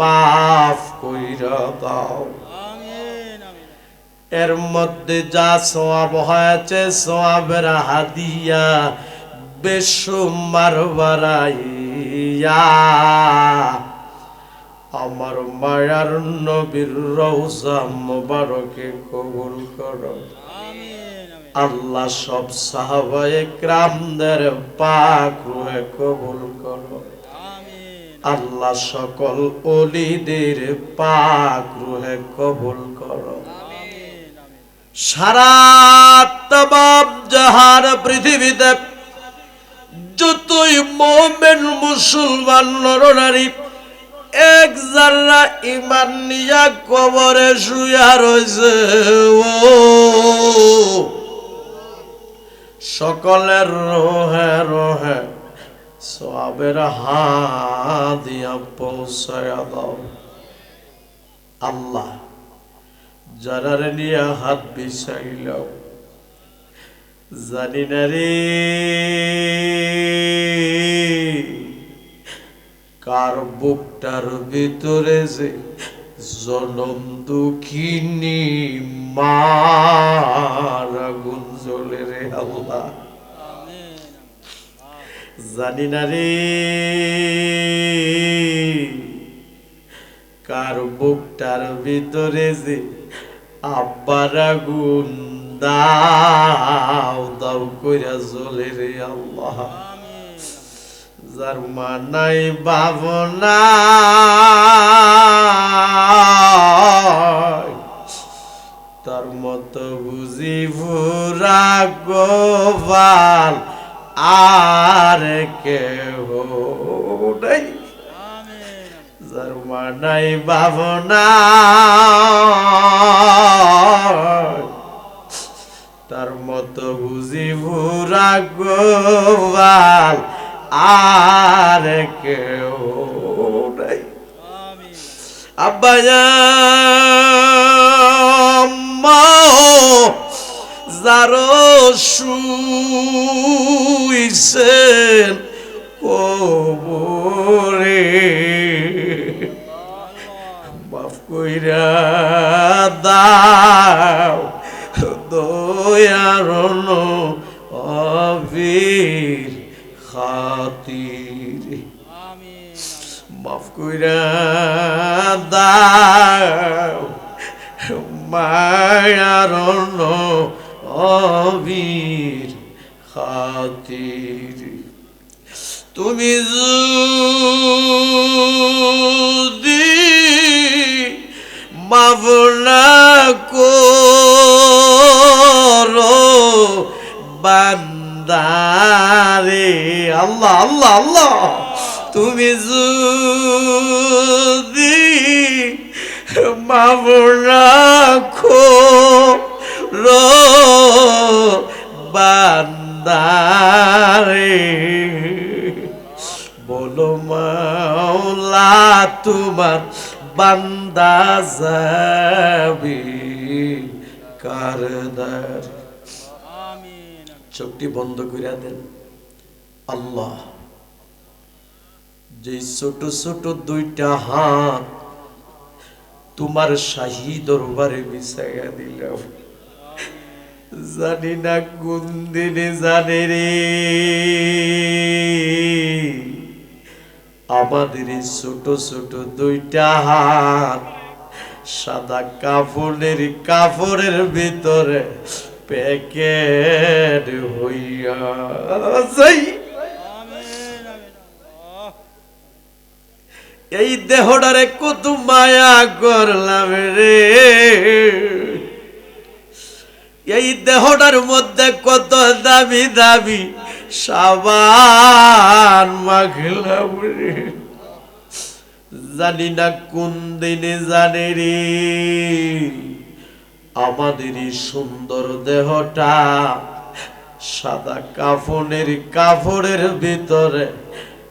মাফ কইরা দাও। এর মধ্যে যা সোয়াব হয়েছে সোয়াবের হাদিয়া বেসুমার বাড়াইয়া আমার মায়ার নবীর রৌজা মোবারকে কবুল করো। আল্লাহ সব সাহাবায়ে ক্রামদের পাক রুহে কবুল করো। আল্লাহ সকল অলিদের পাক কবুল করো। সারা তাম জাহান পৃথিবীতে যতই মোমেন মুসলমান নরনারী এক জাররা ইমান নিয়া কবরে শুয়া রয়েছে ও। সকলের রোহে রোহে সবের হাদিয়া পৌঁছায়া দাও। আল্লাহ, যারার নিয়ে হাত বিছাইল জানি না রে কার বুকটার ভিতরে যে জনম দুঃখিনী মার আগুন জ্বলে রে আল্লাহ। জানি না রে। কার বুকটার ভিতরে যে আব্বার আগুন? দাও দাও কইরা জ্বলে রে আল্লাহ। যার মা নাই ভাবনা আর কেহ নাই। যার মানাই ভাবনা তার মতো বুঝি ভুরা গোপাল আর কেউ নাই। আমিন যারো শুইছেন কবরে। মাফ কইরা দাও দয়ার অবীর খাতির। মাফ কইরা দাও মায়ার অবীর খাতির। তুমি যদি মাফ না করো, বান্দারে, আল্লাহ আল্লাহ আল্লাহ, তুমি যদি মাফ না করো বান্দারে, বলো মাওলা, তোমার বান্দা যাবি কারদার চোখটি বন্ধ করিয়া দেন। আল্লাহ যে ছোট ছোট দুইটা হাত তোমার শাহী দরবারে বিছাইয়া দিলাম। জানি না কোন দিনে জানে রে। আমাদের ছোট ছোট দুইটা হাত সাদা কাপড়ের কাপড়ের ভিতরে প্যাকেট হইয়া যাই। এই দেহটারে কত মায়া করলাম রে। এই দেহটার মধ্যে কত দামি দামি সাবান মাখলাম জানি না কোন দিনে জানে রে। আমাদের সুন্দর দেহটা সাদা কাফনের কাপড়ের ভিতরে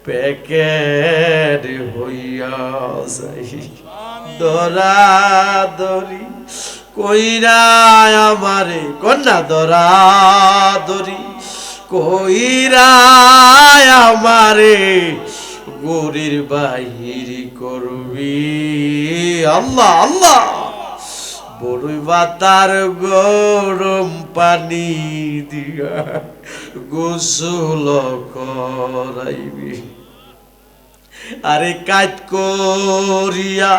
প্যাকেট হইয়া যাই দরা দরি কইরা আমারে কন্যা দরা দরি, কইরা আমারে গরির বাহির করবি। আল্লাহ আল্লাহ। বাতার গরম পানি দিয়া গোসল করাইবি। আরে কাজ করিয়া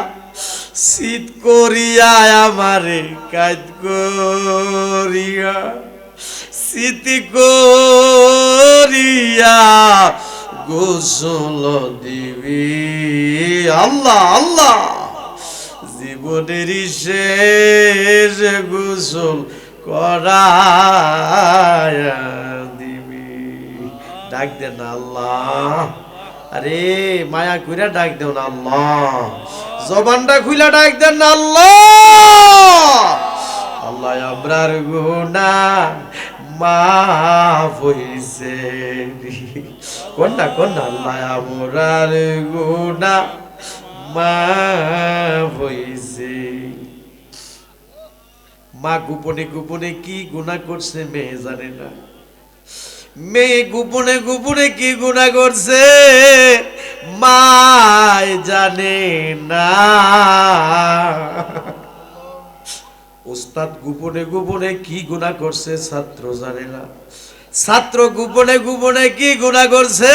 শীত করিয়া আমারে কাজ করিয়া। স্মৃতি করিয়া গোসল দিবি। আল্লাহ আল্লাহ। জীবনের শেষ গোসল করায়া দিবি। ডাক দেন আল্লাহ। আরে, মায়া কইরা ডাক দেন আল্লাহ। জবানটা খুইলা ডাক দেন না, আল্লাহ। আল্লাহ, আমরার গুনা মাফ হইছে কোনটা কোনটা আল্লাহ, আমরার গুনা মাফ হইছে। মা গোপনে গোপনে কি গুণা করছে মেয়ে জানে না। মেয়ে গোপনে গোপনে কি গুণা করছে? মায় জানে না। ওস্তাদ গোপনে গোপনে কি গুণা করছে ছাত্র জানে না। ছাত্র গোপনে গোপনে কি গুণা করছে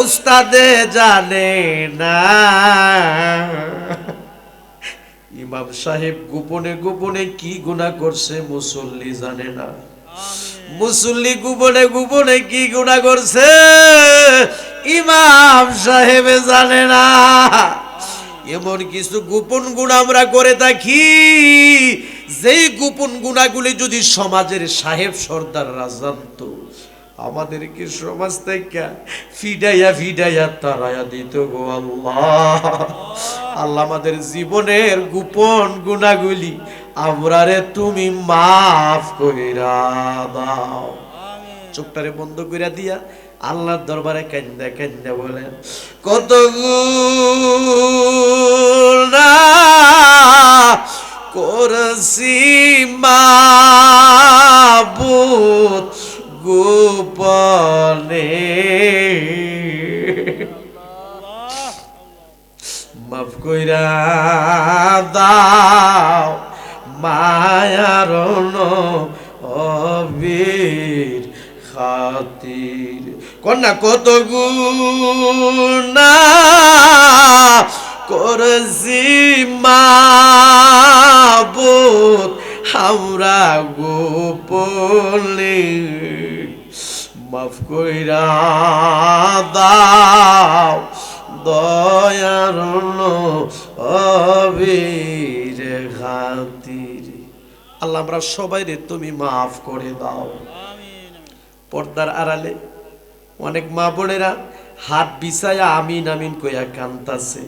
ওস্তাদে জানে না। ইমাম সাহেব গোপনে গোপনে কি গুণা করছে মুসল্লি জানে না। মুসল্লি গোপনে গোপনে কি গুণা করছে ইমাম সাহেব জানে না। এমন কিছু গোপন গুণ আমরা করে থাকি যেই গোপন গুণাগুলি যদি সমাজের সাহেব সর্দাররা জানতো আমাদেরকে সমাজ থেকে ফিডাইয়া ফিডাইয়া তারাইয়া দিত গো আল্লাহ। আল্লাহ আমাদের জীবনের গোপন গুণাগুলি আমরারে তুমি মাফ কইরা দাও। চোখটারে বন্ধ কইরা দিয়া আল্লাহর দরবারে কান্দা কান্দা বলেন কত করছি মাবুত গোপনে। মাফ কইরা দাও, মায়ার অবীর খাতির। কন্যা কত গুণা করছি মাবুত আমরা গোপনে। মাফ কইরা দাও দয়ার অবীর খাতির। আল্লাহ আমরা সবাই রে তুমি মাফ করে দাও। পর্দার আড়ালে অনেক মা বোনেরা হাত বিছায়া আমিন আমিন কইয়া কান্তাছে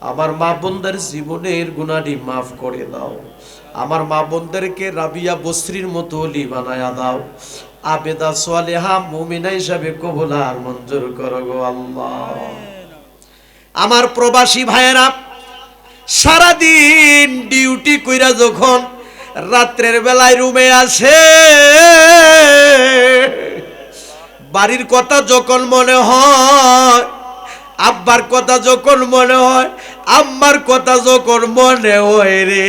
আমার মা বোনদের জীবনের গুণাটি মাফ করে দাও। আমার মা বোনদেরকে রাবিয়া বস্রির মতো অলি বানায়া দাও। আবেদা সোয়ালেহা মুমিনা হিসাবে কবুল আর মঞ্জুর করো গো আল্লাহ। আমার প্রবাসী ভাইয়েরা, সারাদিন ডিউটি কইরা যখন রাত্রের বেলায় রুমে আসে বাড়ির কথা যখন মনে হয়, আব্বার কথা যখন মনে হয়, আম্মার কথা যখন মনে হয় রে।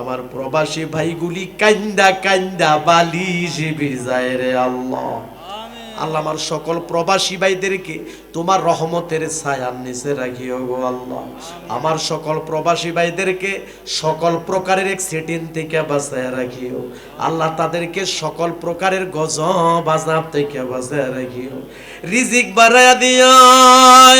আমার প্রবাসী ভাইগুলি কান্দা কান্দা বালিশ ভিজায় রে আল্লাহ। আল্লাহ আমার সকল প্রবাসী ভাইদেরকে তোমার রহমতের ছায়ার নিচে রাখিও গো আল্লাহ। আমার সকল প্রবাসী ভাইদেরকে সকল প্রকারের এক অ্যাক্সিডেন্ট থেকে বাঁচায় রাখিও। আল্লাহ তাদেরকে সকল প্রকারের গজ আজাব থেকে বাঁচায় রাখিও। রিজিক বাড়াইয়া দিও।